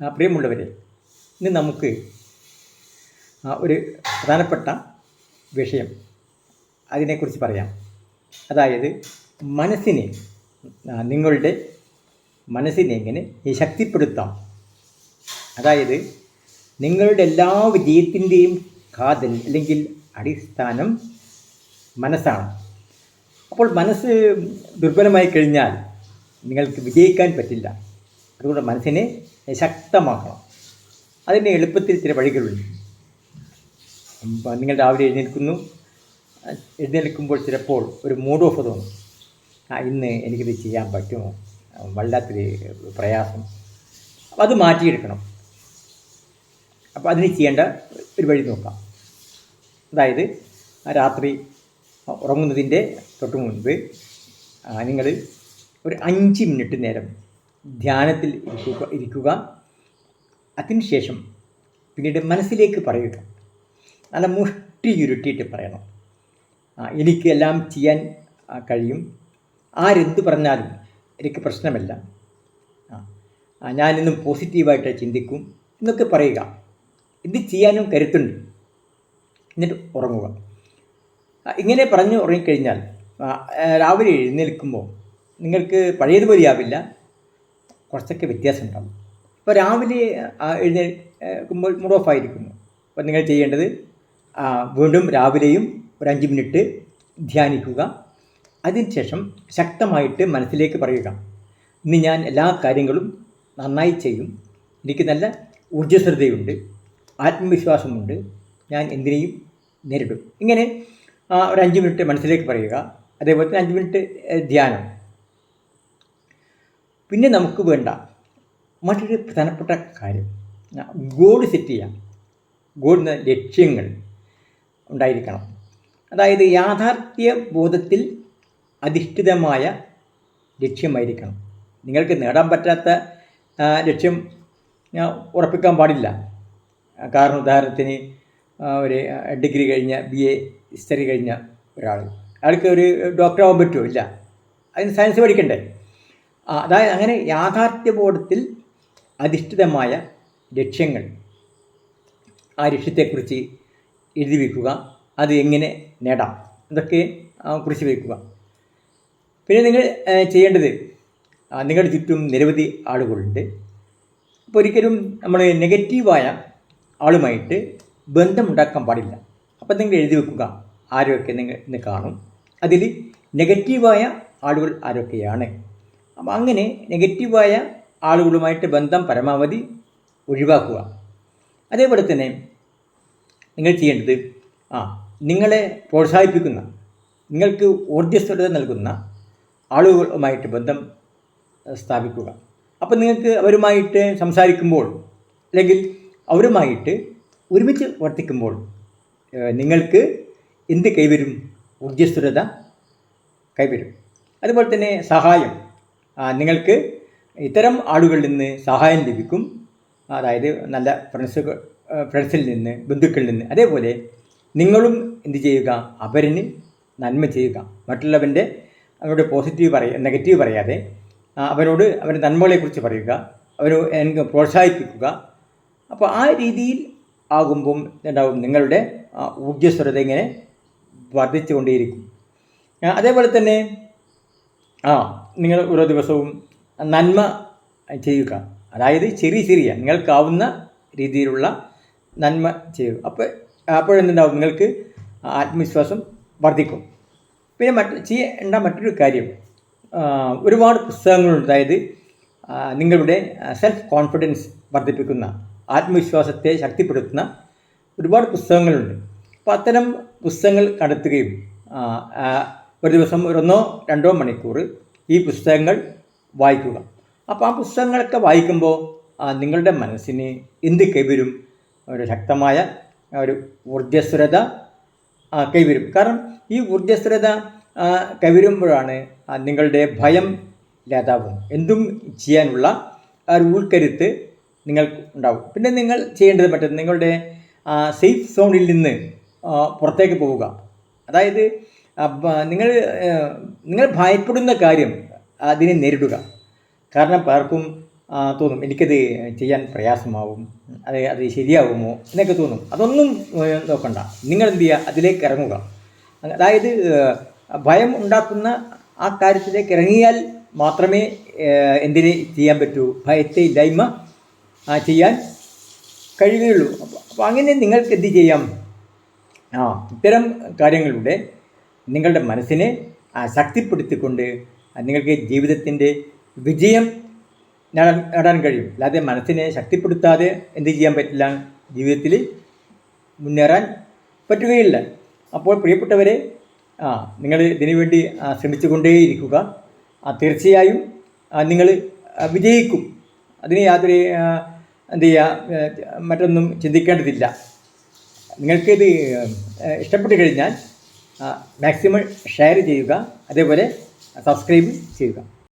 പ്രിയമുള്ളവരെ ഇന്ന് നമുക്ക് ഒരു പ്രധാനപ്പെട്ട വിഷയം അതിനെക്കുറിച്ച് പറയാം. അതായത് മനസ്സിനെ നിങ്ങളുടെ മനസ്സിനെ എങ്ങനെ ശക്തിപ്പെടുത്താം. അതായത് നിങ്ങളുടെ എല്ലാ വിജയത്തിന്റെയും കാതൽ അല്ലെങ്കിൽ അടിസ്ഥാനം മനസ്സാണ്. അപ്പോൾ മനസ്സ് ദുർബലമായി കഴിഞ്ഞാൽ നിങ്ങൾക്ക് വിജയിക്കാൻ പറ്റില്ല. അതുകൊണ്ട് മനസ്സിനെ ശക്തമാക്കണം. അതിന് എളുപ്പത്തിൽ ചില വഴികളുണ്ട്. നിങ്ങൾ രാവിലെ എഴുന്നേൽക്കുന്നു. എഴുന്നേൽക്കുമ്പോൾ ചിലപ്പോൾ ഒരു മൂഡ് ഓഫ് തോന്നും. ആ ഇന്ന് എനിക്കിത് ചെയ്യാൻ പറ്റുമോ? വല്ലാത്തൊരു പ്രയാസം. അപ്പം അത് മാറ്റിയെടുക്കണം. അപ്പോൾ അതിന് ചെയ്യേണ്ട ഒരു വഴി നോക്കാം. അതായത് രാത്രി ഉറങ്ങുന്നതിന്റെ തൊട്ട് മുൻപ് നിങ്ങൾ ഒരു അഞ്ച് മിനിറ്റ് നേരം ധ്യാനത്തിൽ ഇരിക്കുക ഇരിക്കുക. അതിനുശേഷം പിന്നീട് മനസ്സിലേക്ക് പറയുക. നല്ല മുഷ്ടി ഉരുട്ടിയിട്ട് പറയണം. എനിക്ക് എല്ലാം ചെയ്യാൻ കഴിയും. ആരെന്ത് പറഞ്ഞാലും എനിക്ക് പ്രശ്നമല്ല. ഞാനിന്നും പോസിറ്റീവായിട്ട് ചിന്തിക്കും എന്നൊക്കെ പറയുക. ഇത് ചെയ്യാനും കരുത്തുണ്ട്. എന്നിട്ട് ഉറങ്ങുക. ഇങ്ങനെ പറഞ്ഞു ഉറങ്ങിക്കഴിഞ്ഞാൽ രാവിലെ എഴുന്നേൽക്കുമ്പോൾ നിങ്ങൾക്ക് പഴയതുപോലെയാവില്ല കുറച്ചൊക്കെ വ്യത്യാസം ഉണ്ടാവും അപ്പോൾ രാവിലെ എഴുന്നേ എഴുന്നേൽക്കുമ്പോൾ മൂഡ് ഓഫ് ആയിരിക്കുന്നു അപ്പോൾ നിങ്ങൾ ചെയ്യേണ്ടത് വീണ്ടും രാവിലെയും ഒരു അഞ്ച് മിനിറ്റ് ധ്യാനിക്കുക. അതിനുശേഷം ശക്തമായിട്ട് മനസ്സിലേക്ക് പറയുക ഇന്ന് ഞാൻ എല്ലാ കാര്യങ്ങളും നന്നായി ചെയ്യും. എനിക്ക് നല്ല ഊർജസ്വലതയുണ്ട് ആത്മവിശ്വാസമുണ്ട്. ഞാൻ എന്തിനേയും നേരിടും. ഇങ്ങനെ ഒരു അഞ്ച് മിനിറ്റ് മനസ്സിലേക്ക് പറയുക. അതേപോലെ തന്നെ അഞ്ച് മിനിറ്റ് ധ്യാനം. പിന്നെ നമുക്ക് വേണ്ട മറ്റൊരു പ്രധാനപ്പെട്ട കാര്യം. ഗോൾ സെറ്റ് ചെയ്യാം എന്ന ലക്ഷ്യങ്ങൾ ഉണ്ടായിരിക്കണം. അതായത് യാഥാർത്ഥ്യ ബോധത്തിൽ അധിഷ്ഠിതമായ ലക്ഷ്യമായിരിക്കണം. നിങ്ങൾക്ക് നേടാൻ പറ്റാത്ത ലക്ഷ്യം ഞാൻ ഉറപ്പിക്കാൻ പാടില്ല. കാരണം ഉദാഹരണത്തിന് ഒരു ഡിഗ്രി കഴിഞ്ഞ ബി എ ഹിസ്റ്ററി കഴിഞ്ഞ ഒരാൾ അയാൾക്ക് ഒരു ഡോക്ടറാവാൻ പറ്റുമോ? ഇല്ല. അതിന് സയൻസ് പഠിക്കണ്ടേ? അതായത് അങ്ങനെ യാഥാർത്ഥ്യബോധത്തിൽ അധിഷ്ഠിതമായ ലക്ഷ്യങ്ങൾ ആ ലക്ഷ്യത്തെക്കുറിച്ച് എഴുതി വയ്ക്കുക അത് എങ്ങനെ നേടാം ഇതൊക്കെ കുറിച്ച് വയ്ക്കുക പിന്നെ നിങ്ങൾ ചെയ്യേണ്ടത് നിങ്ങളുടെ ചുറ്റും നിരവധി ആളുകളുണ്ട്. അപ്പോൾ ഒരിക്കലും നമ്മൾ നെഗറ്റീവായ ആളുമായിട്ട് ബന്ധമുണ്ടാക്കാൻ പാടില്ല. അപ്പം നിങ്ങൾ എഴുതി വെക്കുക ആരൊക്കെ നിങ്ങൾ ഇന്ന് കാണും. അതിൽ നെഗറ്റീവായ ആളുകൾ ആരൊക്കെയാണ്? അപ്പം അങ്ങനെ നെഗറ്റീവായ ആളുകളുമായിട്ട് ബന്ധം പരമാവധി ഒഴിവാക്കുക. അതേപോലെ തന്നെ നിങ്ങൾ ചെയ്യേണ്ടത് ആ നിങ്ങളെ പ്രോത്സാഹിപ്പിക്കുന്ന നിങ്ങൾക്ക് ഊർജസ്വലത നൽകുന്ന ആളുകളുമായിട്ട് ബന്ധം സ്ഥാപിക്കുക. അപ്പം നിങ്ങൾക്ക് അവരുമായിട്ട് സംസാരിക്കുമ്പോൾ അല്ലെങ്കിൽ അവരുമായിട്ട് ഒരുമിച്ച് വർത്തിക്കുമ്പോൾ നിങ്ങൾക്ക് എന്ത് കൈവരും? ഊർജസ്വലത കൈവരും. അതുപോലെ തന്നെ സഹായം. നിങ്ങൾക്ക് ഇത്തരം ആളുകളിൽ നിന്ന് സഹായം ലഭിക്കും. അതായത് നല്ല ഫ്രണ്ട്സുകൾ ഫ്രണ്ട്സിൽ നിന്ന് ബന്ധുക്കളിൽ നിന്ന്. അതേപോലെ നിങ്ങളും എന്ത് ചെയ്യുക? അവരിന് നന്മ ചെയ്യുക. മറ്റുള്ളവന്റെ അവരോട് പോസിറ്റീവ് പറയുക നെഗറ്റീവ് പറയാതെ അവരോട് അവരുടെ നന്മകളെക്കുറിച്ച് പറയുക അവരോ എനിക്ക് പ്രോത്സാഹിപ്പിക്കുക. അപ്പോൾ ആ രീതിയിൽ ആകുമ്പം ഉണ്ടാവും നിങ്ങളുടെ ഊർജസ്വരത ഇങ്ങനെ വർദ്ധിച്ചുകൊണ്ടേയിരിക്കും. അതേപോലെ തന്നെ ആ നിങ്ങൾ ഓരോ ദിവസവും നന്മ ചെയ്യുക. അതായത് ചെറിയ ചെറിയ നിങ്ങൾക്കാവുന്ന രീതിയിലുള്ള നന്മ ചെയ്യുക. അപ്പോൾ അപ്പോഴെന്തുണ്ടാവും? നിങ്ങൾക്ക് ആത്മവിശ്വാസം വർദ്ധിക്കും. പിന്നെ മറ്റ് ചെയ്യേണ്ട മറ്റൊരു കാര്യം ഒരുപാട് പുസ്തകങ്ങളുണ്ട്. അതായത് നിങ്ങളുടെ സെൽഫ് കോൺഫിഡൻസ് വർദ്ധിപ്പിക്കുന്ന ആത്മവിശ്വാസത്തെ ശക്തിപ്പെടുത്തുന്ന ഒരുപാട് പുസ്തകങ്ങളുണ്ട്. അപ്പോൾ അത്തരം പുസ്തകങ്ങൾ കണ്ടെത്തുകയും ഒരു ദിവസം ഒരൊന്നോ രണ്ടോ മണിക്കൂർ ഈ പുസ്തകങ്ങൾ വായിക്കുക. അപ്പോൾ ആ പുസ്തകങ്ങളൊക്കെ വായിക്കുമ്പോൾ നിങ്ങളുടെ മനസ്സിന് എന്ത് കൈവരും? ഒരു ശക്തമായ ഒരു ഊർജസ്വരത ആ, കൈവരും. കാരണം ഈ ഊർജസ്വരത ആ, കൈവരുമ്പോഴാണ് നിങ്ങളുടെ ഭയം ഇല്ലാതാവും എന്തും ചെയ്യാനുള്ള ഒരു ഉൾക്കരുത്ത് നിങ്ങൾക്ക് ഉണ്ടാവും. പിന്നെ നിങ്ങൾ ചെയ്യേണ്ടത് മറ്റേ നിങ്ങളുടെ സേഫ് സോണിൽ നിന്ന് പുറത്തേക്ക് പോവുക. അതായത് നിങ്ങൾ നിങ്ങൾ ഭയപ്പെടുന്ന കാര്യം അതിനെ നേരിടുക. കാരണം പലർക്കും തോന്നും എനിക്കത് ചെയ്യാൻ പ്രയാസമാവും അത് അത് ശരിയാവുമോ എന്നൊക്കെ തോന്നും. അതൊന്നും നോക്കണ്ട. നിങ്ങൾ എന്ത് ചെയ്യുക? അതിലേക്ക് ഇറങ്ങുക. അതായത് ഭയം ഉണ്ടാക്കുന്ന ആ കാര്യത്തിലേക്ക് ഇറങ്ങിയാൽ മാത്രമേ എന്തിനെ ചെയ്യാൻ പറ്റൂ? ഭയത്തെ ഇല്ലായ്മ ചെയ്യാൻ കഴിയുകയുള്ളൂ. അപ്പോൾ അങ്ങനെ നിങ്ങൾക്ക് എന്ത് ചെയ്യാം? ആ ഇത്തരം കാര്യങ്ങളിലൂടെ നിങ്ങളുടെ മനസ്സിനെ ശക്തിപ്പെടുത്തിക്കൊണ്ട് നിങ്ങൾക്ക് ജീവിതത്തിന്റെ വിജയം നേടാൻ നേടാൻ കഴിയും. അല്ലാതെ മനസ്സിനെ ശക്തിപ്പെടുത്താതെ എന്ത് ചെയ്യാൻ പറ്റില്ല. ജീവിതത്തിൽ മുന്നേറാൻ പറ്റുകയില്ല. അപ്പോൾ പ്രിയപ്പെട്ടവരെ ആ നിങ്ങൾ ഇതിനു വേണ്ടി ആ, ശ്രമിച്ചുകൊണ്ടേയിരിക്കുക. തീർച്ചയായും നിങ്ങൾ വിജയിക്കും. അതിന് യാതൊരു എന്ത് ചെയ്യുക മറ്റൊന്നും ചിന്തിക്കേണ്ടതില്ല. നിങ്ങൾക്കിത് ഇഷ്ടപ്പെട്ട് കഴിഞ്ഞാൽ മാക്സിമം ഷെയർ ചെയ്യുക അതേപോലെ സബ്സ്ക്രൈബ് ചെയ്യുക.